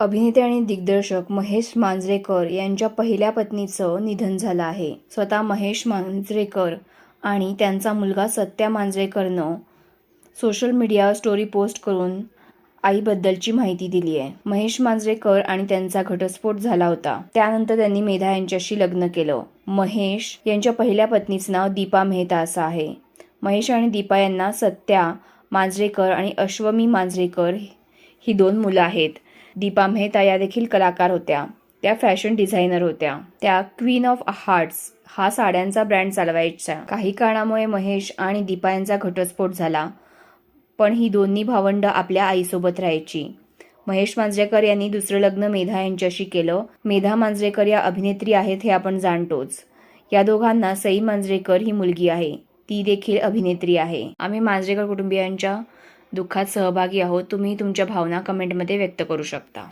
अभिनेते आणि दिग्दर्शक महेश मांजरेकर यांच्या पहिल्या पत्नीचं निधन झालं आहे. स्वतः महेश मांजरेकर आणि त्यांचा मुलगा सत्या मांजरेकरनं सोशल मीडियावर स्टोरी पोस्ट करून आईबद्दलची माहिती दिली आहे. महेश मांजरेकर आणि त्यांचा घटस्फोट झाला होता. त्यानंतर त्यांनी मेधा यांच्याशी लग्न केलं. महेश यांच्या पहिल्या पत्नीचं नाव दीपा मेहता असं आहे. महेश आणि दीपा यांना सत्या मांजरेकर आणि अश्वमी मांजरेकर ही दोन मुलं आहेत. दीपा मेहता या देखील कलाकार होत्या. त्या फॅशन डिझायनर होत्या. त्या क्वीन ऑफ हार्ट्स हा साड्यांचा ब्रँड चालवायचा काही कारणामुळे महेश आणि दीपा यांचा घटस्फोट झाला पण ही दोन्ही भावंड आपल्या आईसोबत राहायची. महेश मांजरेकर यांनी दुसरं लग्न मेधा यांच्याशी केलं. मेधा मांजरेकर या अभिनेत्री आहेत हे आपण जाणतोच. या दोघांना सई मांजरेकर ही मुलगी आहे. ती देखील अभिनेत्री आहे. आम्ही मांजरेकर कुटुंबियांच्या दुःखात सहभागी आहोत तुम्ही तुमच्या भावना कमेंटमध्ये व्यक्त करू शकता.